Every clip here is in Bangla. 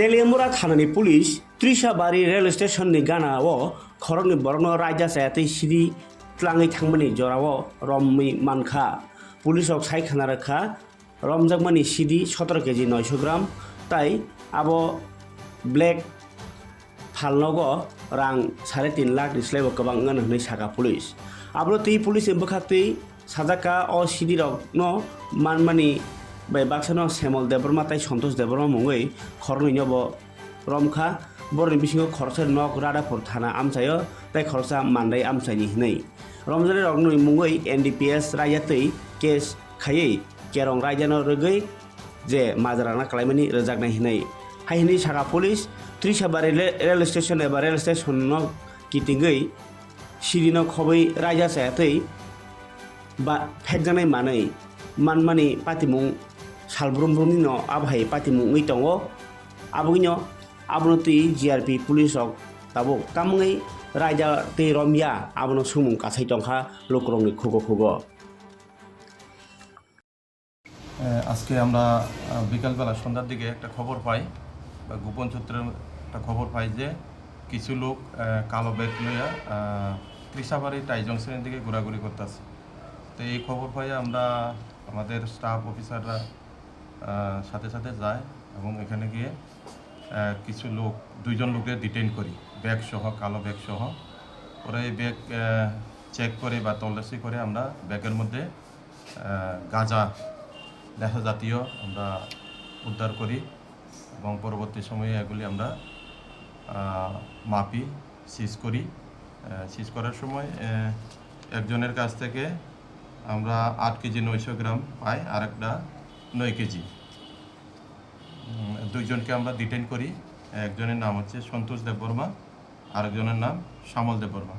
তেলিয়ামুরা থানানি পুলিশ ত্রিশাবাড়ি রেল স্টেশননি ও খরনি বরণ রাজা সায়াতে সিরি ক্লাঙে thangmani jorao রমি মানখা। পুলিশ সাইখানা রেখা রমজাকমানি সিডি সতেরো কেজি নয়শো গ্রাম। তাই আব ব্ল্যাক ফালনগ রং সাড়ে তিন লাখ নিসলাইব গবাং হই সাকা পুলিশ। আবার তুই পুলিশ এমবখাতেই সাজাকা অ সিডি রক ন মানমানি bai baksano semol deborma tai santosh deborma mungui khornui nobo romkha borni bisingo khorser nok radapur thana amchayo tai khorsa mandai amchaini hinai রমজানের অগ্নি মুঙ্গই এনডিপিএস রাইজাতেই কেস খাইয়েই কেরং রাইজানো রগৈ যে মাজারানা খালাইমানি রোজাগনাই হিনাই হাইহিনি সাকা পুলিশ ত্রিসাবারি রেল স্টেশন এবা রেল স্টেশন কিটিঙ্গৈ সিদিন খবৈ রাইজা সায়াতেই বা ফেকজানাই মাनै মানমানি পাতিমুং সালব্রমনি ন আবহাই পাতিমুই টঙ্গো আবইন আবন তুই জিআরপি পুলিশ হক তাবো কামঙ্গই রায়দা তুই রমিয়া আবনো সুমুং কাছাই টঙ্কা লোকরংনি খুগো খুগো আজকে আমরা বিকালবেলা সন্ধ্যার দিকে একটা খবর পাই বা গোপন সূত্রের একটা খবর পাই যে কিছু লোক কালো ব্যাগ লইয়া কৃষাবাড়ি টাই জংশনের দিকে ঘোরাঘুরি করতেছে তো এই খবর পাই আমরা আমাদের স্টাফ অফিসাররা সাথে সাথে যায় এবং এখানে গিয়ে কিছু লোক, দুইজন লোকের ডিটেইন করি। ব্যাগ সহ, কালো ব্যাগ সহ। পরে এই ব্যাগ চেক করে বা তল্লাশি করে আমরা ব্যাগের মধ্যে গাঁজা নেশা জাতীয় আমরা উদ্ধার করি এবং পরবর্তী সময়ে এগুলি আমরা মাপি সিজ করি। সিজ করার সময় একজনের কাছ থেকে আমরা আট কেজি নয়শো গ্রাম পাই। আর একটা নয় কেজি। দুইজনকে আমরা ডিটেন করি। একজনের নাম হচ্ছে সন্তোষ দেববর্মা আরেকজনের নাম শ্যামল দেববর্মা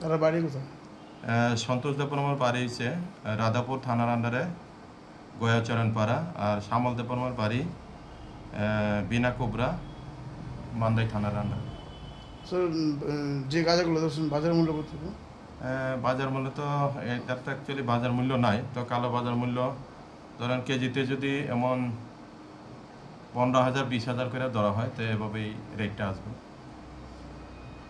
তারা বাড়ি কোথায়? সন্তোষ দেববর্মার বাড়ি হচ্ছে রাধাপুর থানার আন্ডারে গয়াচরণ পাড়া আর শ্যামল দেববর্মার বাড়ি বিনা কোবরা মান্দাই থানার আন্ডারে যে গাঁজাগুলো বাজার মূল্য কত? বাজার মূল্য তো এটার তো অ্যাকচুয়ালি বাজার মূল্য নাই। তো কালো বাজার মূল্য ধরেন কেজিতে যদি এমন পনেরো হাজার, বিশ হাজার করে ধরা হয়, তো এভাবেই রেটটা আসবে।